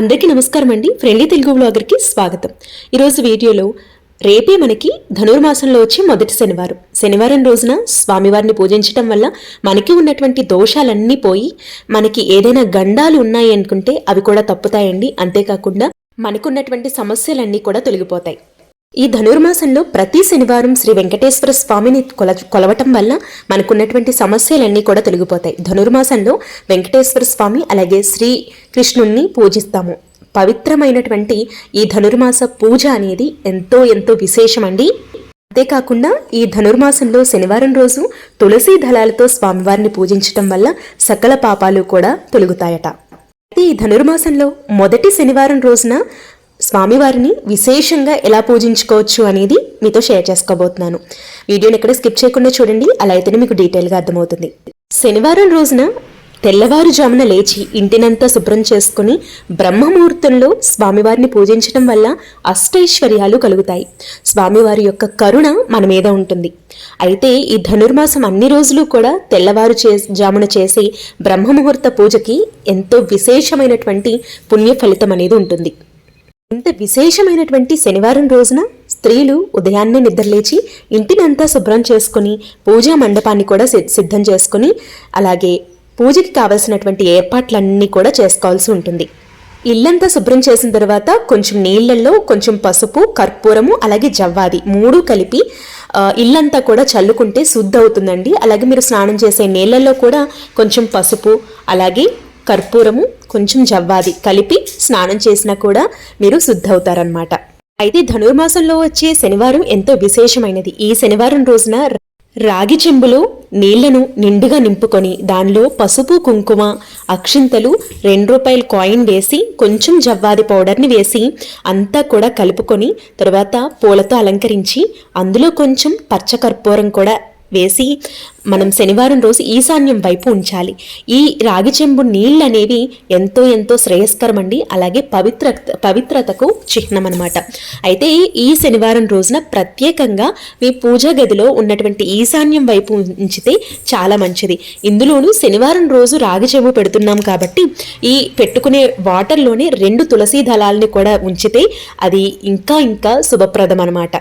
అందరికీ నమస్కారం అండి ఫ్రెండ్లీ తెలుగు బ్లాగర్కి స్వాగతం. ఈరోజు వీడియోలో రేపే మనకి ధనుర్మాసంలో వచ్చే మొదటి శనివారం. శనివారం రోజున స్వామివారిని పూజించటం వల్ల మనకి ఉన్నటువంటి దోషాలన్నీ పోయి మనకి ఏదైనా గండాలు ఉన్నాయి అనుకుంటే అవి కూడా తప్పుతాయండి. అంతేకాకుండా మనకున్నటువంటి సమస్యలన్నీ కూడా తొలగిపోతాయి. ఈ ధనుర్మాసంలో ప్రతి శనివారం శ్రీ వెంకటేశ్వర స్వామిని కొల కొలవటం వల్ల మనకున్నటువంటి సమస్యలన్నీ కూడా తొలగిపోతాయి. ధనుర్మాసంలో వెంకటేశ్వర స్వామి అలాగే శ్రీ కృష్ణుణ్ణి పూజిస్తాము. పవిత్రమైనటువంటి ఈ ధనుర్మాస పూజ అనేది ఎంతో ఎంతో విశేషమండి. అంతేకాకుండా ఈ ధనుర్మాసంలో శనివారం రోజు తులసి దళాలతో స్వామివారిని పూజించటం వల్ల సకల పాపాలు కూడా తొలగుతాయట. అయితే ఈ ధనుర్మాసంలో మొదటి శనివారం రోజున స్వామివారిని విశేషంగా ఎలా పూజించుకోవచ్చు అనేది మీతో షేర్ చేసుకోబోతున్నాను. వీడియోని ఎక్కడ స్కిప్ చేయకుండా చూడండి అలా అయితేనే మీకు డీటెయిల్గా అర్థమవుతుంది. శనివారం రోజున తెల్లవారుజామున లేచి ఇంటినంతా శుభ్రం చేసుకుని బ్రహ్మముహూర్తంలో స్వామివారిని పూజించడం వల్ల అష్టైశ్వర్యాలు కలుగుతాయి. స్వామివారి యొక్క కరుణ మన మీద ఉంటుంది. అయితే ఈ ధనుర్మాసం అన్ని రోజులు కూడా తెల్లవారు చే జామున చేసే బ్రహ్మముహూర్త పూజకి ఎంతో విశేషమైనటువంటి పుణ్య ఫలితం అనేది ఉంటుంది. ఇంత విశేషమైనటువంటి శనివారం రోజున స్త్రీలు ఉదయాన్నే నిద్రలేచి ఇంటినంతా శుభ్రం చేసుకుని పూజా మండపాన్ని కూడా సిద్ధం చేసుకుని అలాగే పూజకి కావలసినటువంటి ఏర్పాట్లన్నీ కూడా చేసుకోవాల్సి ఉంటుంది. ఇల్లంతా శుభ్రం చేసిన తర్వాత కొంచెం నీళ్ళల్లో కొంచెం పసుపు కర్పూరము అలాగే జవ్వాది మూడు కలిపి ఇల్లంతా కూడా చల్లుకుంటే శుద్ధి అవుతుందండి అలాగే మీరు స్నానం చేసే నీళ్ళల్లో కూడా కొంచెం పసుపు అలాగే కర్పూరము కొంచెం జవ్వాది కలిపి స్నానం చేసినా కూడా మీరు శుద్ధవుతారనమాట అయితే ధనుర్మాసంలో వచ్చే శనివారం ఎంతో విశేషమైనది. ఈ శనివారం రోజున రాగి చెంబులో నీళ్ళను నిండుగా నింపుకొని దానిలో పసుపు కుంకుమ అక్షింతలు రెండు రూపాయల కాయిన్ వేసి కొంచెం జవ్వాది పౌడర్ని వేసి అంతా కూడా కలుపుకొని తర్వాత పూలతో అలంకరించి అందులో కొంచెం పచ్చకర్పూరం కూడా వేసి మనం శనివారం రోజు ఈశాన్యం వైపు ఉంచాలి. ఈ రాగి చెంబు నీళ్ళు అనేవి ఎంతో ఎంతో శ్రేయస్కరం అండి అలాగే పవిత్ర పవిత్రతకు చిహ్నం అనమాట అయితే ఈ శనివారం రోజున ప్రత్యేకంగా మీ పూజా గదిలో ఉన్నటువంటి ఈశాన్యం వైపు ఉంచితే చాలా మంచిది. ఇందులోనూ శనివారం రోజు రాగి చెంబు పెడుతున్నాం కాబట్టి ఈ పెట్టుకునే వాటర్లోనే రెండు తులసి దళాలని కూడా ఉంచితే అది ఇంకా ఇంకా శుభప్రదం అనమాట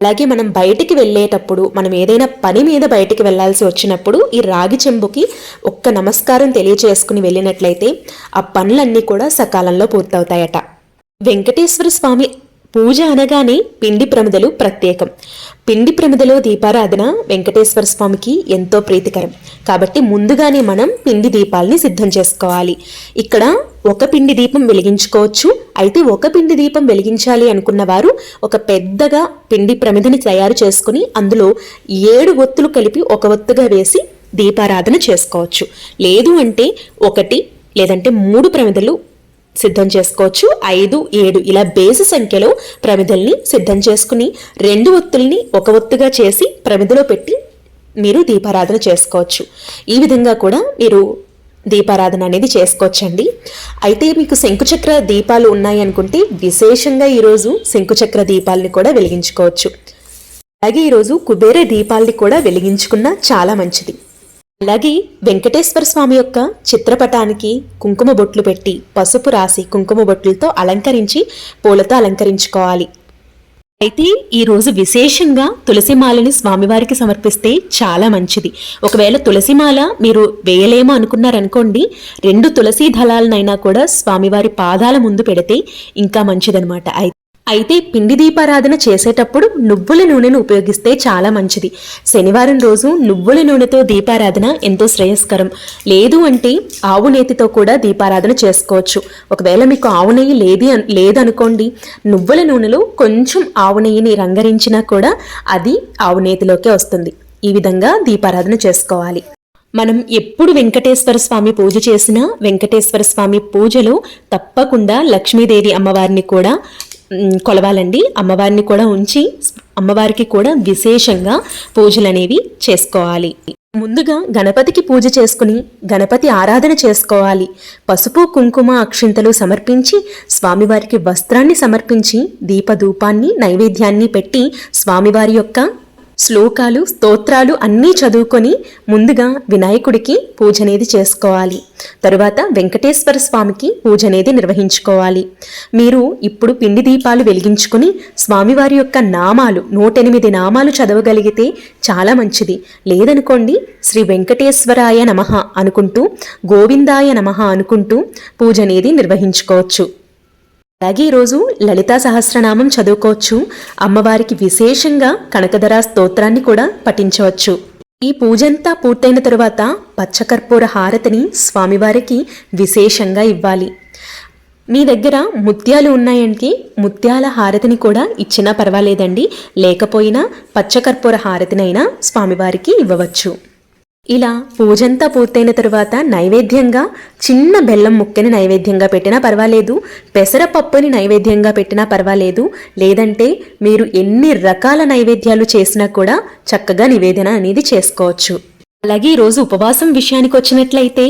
అలాగే మనం బయటికి వెళ్ళేటప్పుడు మనం ఏదైనా పని మీద బయటికి వెళ్ళాల్సి వచ్చినప్పుడు ఈ రాగి చెంబుకి ఒక్క నమస్కారం తెలియచేసుకుని వెళ్ళినట్లయితే ఆ పనులన్నీ కూడా సకాలంలో పూర్తవుతాయట. వెంకటేశ్వర స్వామి పూజ అనగానే పిండి ప్రమిదలు ప్రత్యేకం. పిండి ప్రమిదలో దీపారాధన వెంకటేశ్వర స్వామికి ఎంతో ప్రీతికరం. కాబట్టి ముందుగానే మనం పిండి దీపాలని సిద్ధం చేసుకోవాలి. ఇక్కడ ఒక పిండి దీపం వెలిగించుకోవచ్చు. అయితే ఒక పిండి దీపం వెలిగించాలి అనుకున్న వారు ఒక పెద్దగా పిండి ప్రమిదని తయారు చేసుకుని అందులో ఏడు ఒత్తులు కలిపి ఒక ఒత్తుగా వేసి దీపారాధన చేసుకోవచ్చు. లేదు అంటే ఒకటి లేదంటే మూడు ప్రమిదలు సిద్ధం చేసుకోవచ్చు. ఐదు ఏడు ఇలా బేసు సంఖ్యలో ప్రమిదల్ని సిద్ధం చేసుకుని రెండు ఒత్తుల్ని ఒక ఒత్తుగా చేసి ప్రమిదలో పెట్టి మీరు దీపారాధన చేసుకోవచ్చు. ఈ విధంగా కూడా మీరు దీపారాధన అనేది చేసుకోవచ్చండి. అయితే మీకు శంకుచక్ర దీపాలు ఉన్నాయి అనుకుంటే విశేషంగా ఈరోజు శంకుచక్ర దీపాలని కూడా వెలిగించుకోవచ్చు. అలాగే ఈరోజు కుబేర దీపాలని కూడా వెలిగించుకున్న చాలా మంచిది. అలాగే వెంకటేశ్వర స్వామి యొక్క చిత్రపటానికి కుంకుమ బొట్లు పెట్టి పసుపు రాసి కుంకుమ బొట్లతో అలంకరించి పూలతో అలంకరించుకోవాలి. అయితే ఈరోజు విశేషంగా తులసిమాలని స్వామివారికి సమర్పిస్తే చాలా మంచిది. ఒకవేళ తులసిమాల మీరు వేయలేమో అనుకున్నారనుకోండి రెండు తులసి దళాలనైనా కూడా స్వామివారి పాదాల ముందు పెడితే ఇంకా మంచిదనమాట అయితే పిండి దీపారాధన చేసేటప్పుడు నువ్వుల నూనెను ఉపయోగిస్తే చాలా మంచిది. శనివారం రోజు నువ్వుల నూనెతో దీపారాధన ఎంతో శ్రేయస్కరం. లేదు అంటే ఆవు నేతితో కూడా దీపారాధన చేసుకోవచ్చు. ఒకవేళ మీకు ఆవు నెయ్యి లేది లేదనుకోండి నువ్వుల నూనెలో కొంచెం ఆవు నెయ్యిని రంగరించినా కూడా అది ఆవు నేతిలోకే వస్తుంది. ఈ విధంగా దీపారాధన చేసుకోవాలి. మనం ఎప్పుడు వెంకటేశ్వర స్వామి పూజ చేసినా వెంకటేశ్వర స్వామి పూజలో తప్పకుండా లక్ష్మీదేవి అమ్మవారిని కూడా కొలవాలండి. అమ్మవారిని కూడా ఉంచి అమ్మవారికి కూడా విశేషంగా పూజలు అనేవి చేసుకోవాలి. ముందుగా గణపతికి పూజ చేసుకుని గణపతి ఆరాధన చేసుకోవాలి. పసుపు కుంకుమ అక్షింతలు సమర్పించి స్వామివారికి వస్త్రాన్ని సమర్పించి దీపధూపాన్ని నైవేద్యాన్ని పెట్టి స్వామివారి యొక్క శ్లోకాలు స్తోత్రాలు అన్నీ చదువుకొని ముందుగా వినాయకుడికి పూజ అనేది చేసుకోవాలి. తరువాత వెంకటేశ్వర స్వామికి పూజ అనేది నిర్వహించుకోవాలి. మీరు ఇప్పుడు పిండి దీపాలు వెలిగించుకుని స్వామివారి యొక్క నామాలు నూటెనిమిది నామాలు చదవగలిగితే చాలా మంచిది. లేదనుకోండి శ్రీ వెంకటేశ్వరాయ నమః అనుకుంటూ గోవిందాయ నమః అనుకుంటూ పూజ అనేది నిర్వహించుకోవచ్చు. అలాగే ఈరోజు లలితా సహస్రనామం చదువుకోవచ్చు. అమ్మవారికి విశేషంగా కనకధరా స్తోత్రాన్ని కూడా పఠించవచ్చు. ఈ పూజంతా పూర్తయిన తరువాత పచ్చకర్పూర హారతిని స్వామివారికి విశేషంగా ఇవ్వాలి. మీ దగ్గర ముత్యాలు ఉన్నాయంటే ముత్యాల హారతిని కూడా ఇచ్చినా పర్వాలేదండి. లేకపోయినా పచ్చకర్పూర హారతినైనా స్వామివారికి ఇవ్వవచ్చు. ఇలా పూజంతా పూర్తయిన తరువాత నైవేద్యంగా చిన్న బెల్లం ముక్కని నైవేద్యంగా పెట్టినా పర్వాలేదు పెసరపప్పుని నైవేద్యంగా పెట్టినా పర్వాలేదు లేదంటే మీరు ఎన్ని రకాల నైవేద్యాలు చేసినా కూడా చక్కగా నివేదన అనేది చేసుకోవచ్చు. అలాగే ఈరోజు ఉపవాసం విషయానికి వచ్చినట్లయితే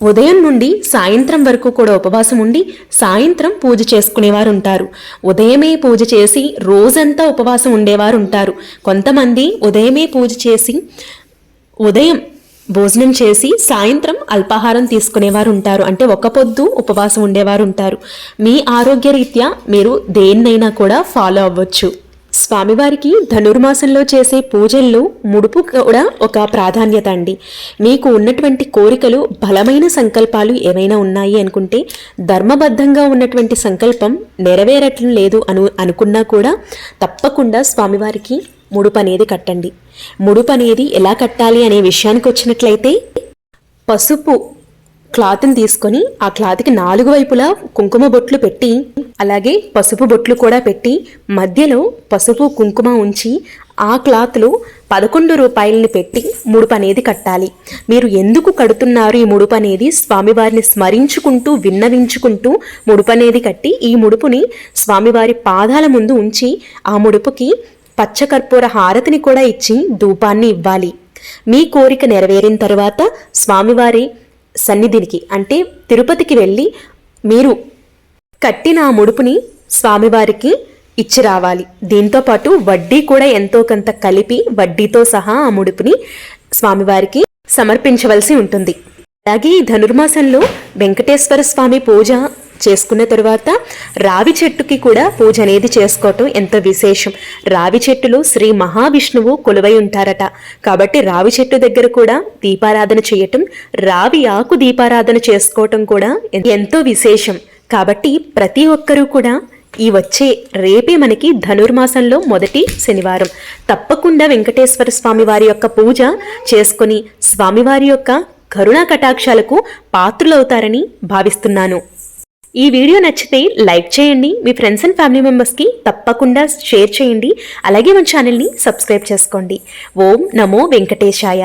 ఉదయం నుండి సాయంత్రం వరకు కూడా ఉపవాసం ఉండి సాయంత్రం పూజ చేసుకునేవారు ఉంటారు ఉదయమే పూజ చేసి రోజంతా ఉపవాసం ఉండేవారు ఉంటారు కొంతమంది ఉదయమే పూజ చేసి ఉదయం భోజనం చేసి సాయంత్రం అల్పాహారం తీసుకునేవారు ఉంటారు అంటే ఒక పొద్దు ఉపవాసం ఉండేవారు ఉంటారు మీ ఆరోగ్యరీత్యా మీరు దేన్నైనా కూడా ఫాలో అవ్వచ్చు. స్వామివారికి ధనుర్మాసంలో చేసే పూజల్లో ముడుపు కూడా ఒక ప్రాధాన్యత అండి. మీకు ఉన్నటువంటి కోరికలు బలమైన సంకల్పాలు ఏమైనా ఉన్నాయి అనుకుంటే ధర్మబద్ధంగా ఉన్నటువంటి సంకల్పం నెరవేరటం లేదు అను అనుకున్నా కూడా తప్పకుండా స్వామివారికి ముడుపు అనేది కట్టండి. ముడుపు అనేది ఎలా కట్టాలి అనే విషయానికి వచ్చినట్లయితే పసుపు క్లాత్ని తీసుకొని ఆ క్లాత్కి నాలుగు వైపులా కుంకుమ బొట్లు పెట్టి అలాగే పసుపు బొట్లు కూడా పెట్టి మధ్యలో పసుపు కుంకుమ ఉంచి ఆ క్లాత్లో పదకొండు రూపాయలని పెట్టి ముడుపు అనేది కట్టాలి. మీరు ఎందుకు కడుతున్నారు ఈ ముడుపు అనేది స్వామివారిని స్మరించుకుంటూ విన్నవించుకుంటూ ముడుపు అనేది కట్టి ఈ ముడుపుని స్వామివారి పాదాల ముందు ఉంచి ఆ ముడుపుకి పచ్చకర్పూర హారతిని కూడా ఇచ్చి ధూపాన్ని ఇవ్వాలి. మీ కోరిక నెరవేరిన తర్వాత స్వామివారి సన్నిధినికి అంటే తిరుపతికి వెళ్ళి మీరు కట్టిన ఆ ముడుపుని స్వామివారికి ఇచ్చి రావాలి. దీంతో పాటు వడ్డీ కూడా ఎంతో కొంత కలిపి వడ్డీతో సహా ఆ ముడుపుని స్వామివారికి సమర్పించవలసి ఉంటుంది. అలాగే ఈ ధనుర్మాసంలో వెంకటేశ్వర స్వామి పూజ చేసుకున్న తరువాత రావి చెట్టుకి కూడా పూజ అనేది చేసుకోవటం ఎంతో విశేషం. రావి చెట్టులో శ్రీ మహావిష్ణువు కొలువై ఉంటారట. కాబట్టి రావి చెట్టు దగ్గర కూడా దీపారాధన చేయటం రావి ఆకు దీపారాధన చేసుకోవటం కూడా ఎంతో విశేషం. కాబట్టి ప్రతి ఒక్కరూ కూడా ఈ వచ్చే రేపే మనకి ధనుర్మాసంలో మొదటి శనివారం. తప్పకుండా వెంకటేశ్వర స్వామి వారి యొక్క పూజ చేసుకొని స్వామివారి యొక్క కరుణా కటాక్షాలకు పాత్రులవుతారని భావిస్తున్నాను. ఈ వీడియో నచ్చితే లైక్ చేయండి మీ ఫ్రెండ్స్ అండ్ ఫ్యామిలీ మెంబర్స్కి తప్పకుండా షేర్ చేయండి అలాగే మన ఛానల్ని సబ్స్క్రైబ్ చేసుకోండి. ఓం నమో వెంకటేశాయ.